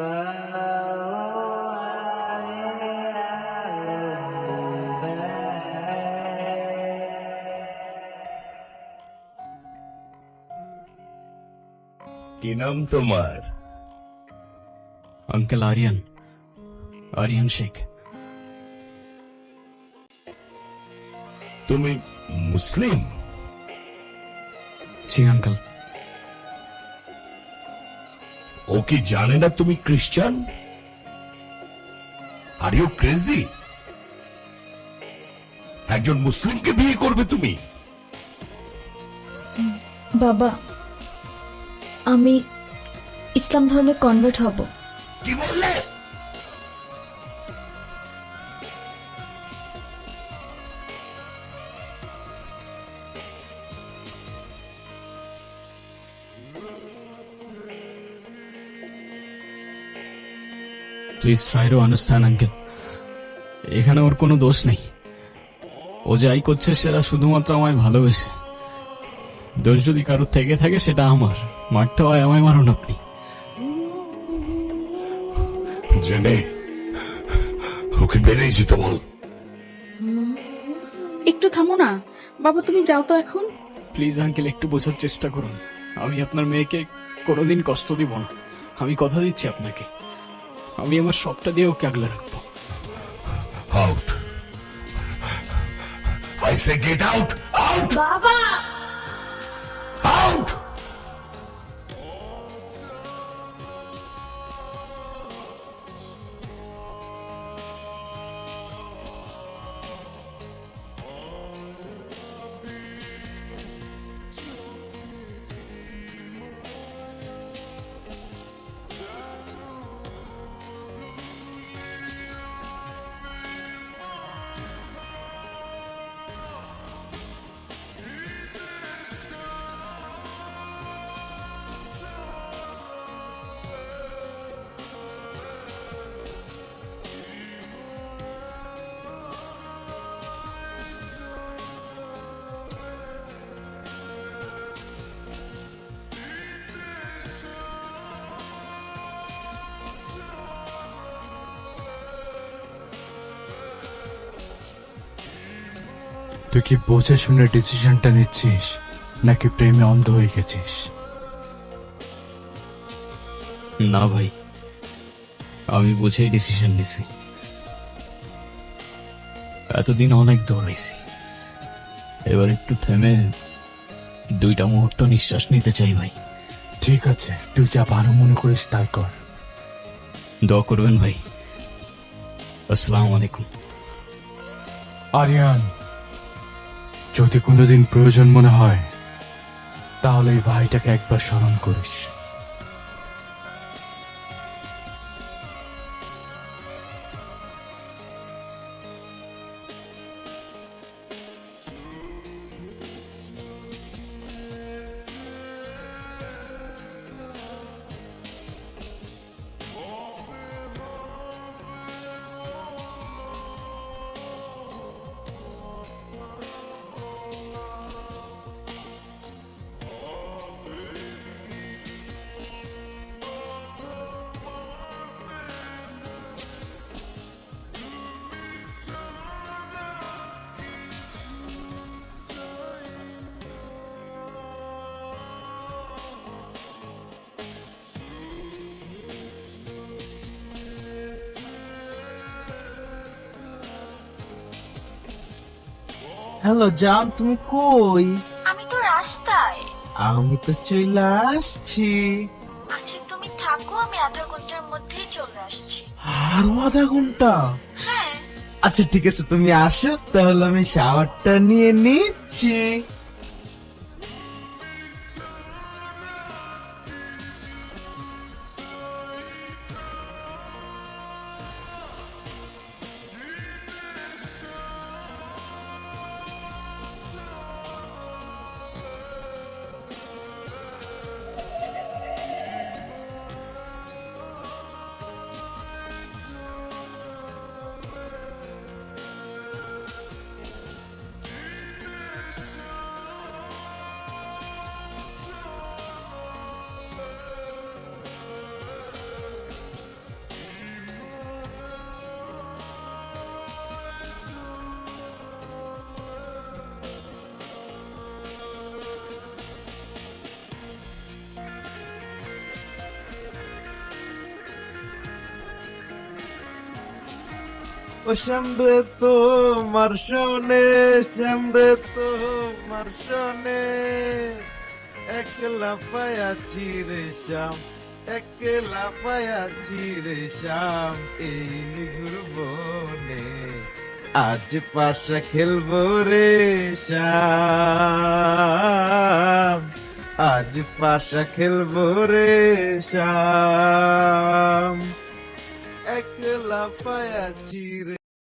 কি নাম তোমার আঙ্কেল আরিয়ান আরিয়ান শেখ তুমি মুসলিম জি আঙ্কেল ও কি জানে না তুমি খ্রিস্টান আর ইউ ক্রেজি একজন মুসলিমকে বিয়ে করবে তুমি? বাবা আমি ইসলাম ধর্মে কনভার্ট হব। কি বললে? Please try to understand uncle এখানে ওর কোনো দোষ নেই। ও যাই করছে সেটা শুধুমাত্র আমায় ভালোবেসে। দোষ যদি কারোর থেকে থাকে সেটা আমার। মারতে হয় আমায় মারুন আপনি। জেনে ওকে বেরিয়ে যেতে বল। একটু থামো না। বাবা তুমি যাও তো এখন। প্লিজ আঙ্কেল একটু বোঝার চেষ্টা করুন। আমি আপনার মেয়েকে কোনোদিন কষ্ট দিব না। আমি কথা দিচ্ছি আপনাকে। আমি আমার সবটা দিয়ে ওকে আগলে রাখব। Out I say get out out বাবা! আউট তুই কি বুঝে শুনে ডিসিশনটা নিচ্ছিস নাকি প্রেমে অন্ধ হয়ে গেছিস? না ভাই আমি বুঝেই ডিসিশন নিছি। এতদিন অনেক দৌড়াইছি। এবার একটু থেমে দুইটা মুহূর্ত নিঃশ্বাস নিতে চাই ভাই। ঠিক আছে তুই যা ভালো মনে করিস তাই কর। দোয়া করবেন ভাই। আসসালামু আলাইকুম। আরিয়ান যদি কোনোদিন প্রয়োজন মনে হয় তাহলে এই ভাইটাকে একবার স্মরণ করিস। হ্যালো জান তুমি কই? আমি তো রাস্তায়। আমি তো চলে আসছি। আচ্ছা তুমি থাকো আমি আধা ঘণ্টার মধ্যেই চলে আসছি। আরও আধা ঘণ্টা? হ্যাঁ। আচ্ছা ঠিক আছে তুমি আসো তাহলে আমি শাওয়ারটা নিয়ে নিচ্ছি। ও শ্যামরে তোমার শোনে, শ্যামরে তোমার শোনে। একলা পায়াছি রে শ্যাম, একলা পায়াছি রে শ্যাম, এই নিগুর বনে। আজ পাশা খেলব রে শ্যাম, আজ পাশা খেলব রে শ্যাম। একলা পায়াছি রে